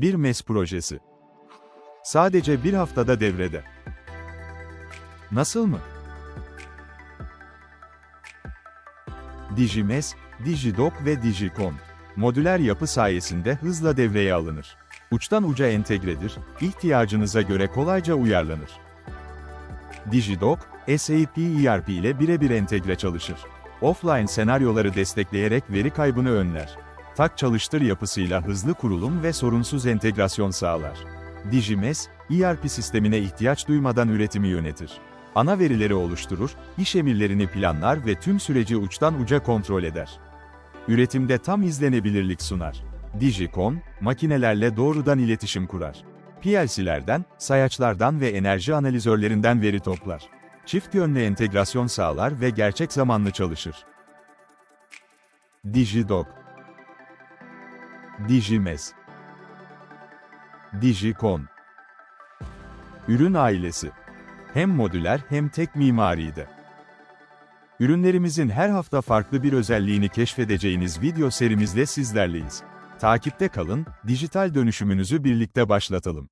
Bir MES projesi. Sadece bir haftada devrede. Nasıl mı? Digimes, Digidoc ve Digicom. Modüler yapı sayesinde hızla devreye alınır. Uçtan uca entegredir, ihtiyacınıza göre kolayca uyarlanır. Digidoc, SAP ERP ile birebir entegre çalışır. Offline senaryoları destekleyerek veri kaybını önler. Tak çalıştır yapısıyla hızlı kurulum ve sorunsuz entegrasyon sağlar. Digimes, ERP sistemine ihtiyaç duymadan üretimi yönetir. Ana verileri oluşturur, iş emirlerini planlar ve tüm süreci uçtan uca kontrol eder. Üretimde tam izlenebilirlik sunar. Digicom, makinelerle doğrudan iletişim kurar. PLC'lerden, sayaçlardan ve enerji analizörlerinden veri toplar. Çift yönlü entegrasyon sağlar ve gerçek zamanlı çalışır. Digidoc Digimes Digicon Ürün ailesi Hem modüler hem tek mimaride. Ürünlerimizin her hafta farklı bir özelliğini keşfedeceğiniz video serimizle sizlerleyiz. Takipte kalın, dijital dönüşümünüzü birlikte başlatalım.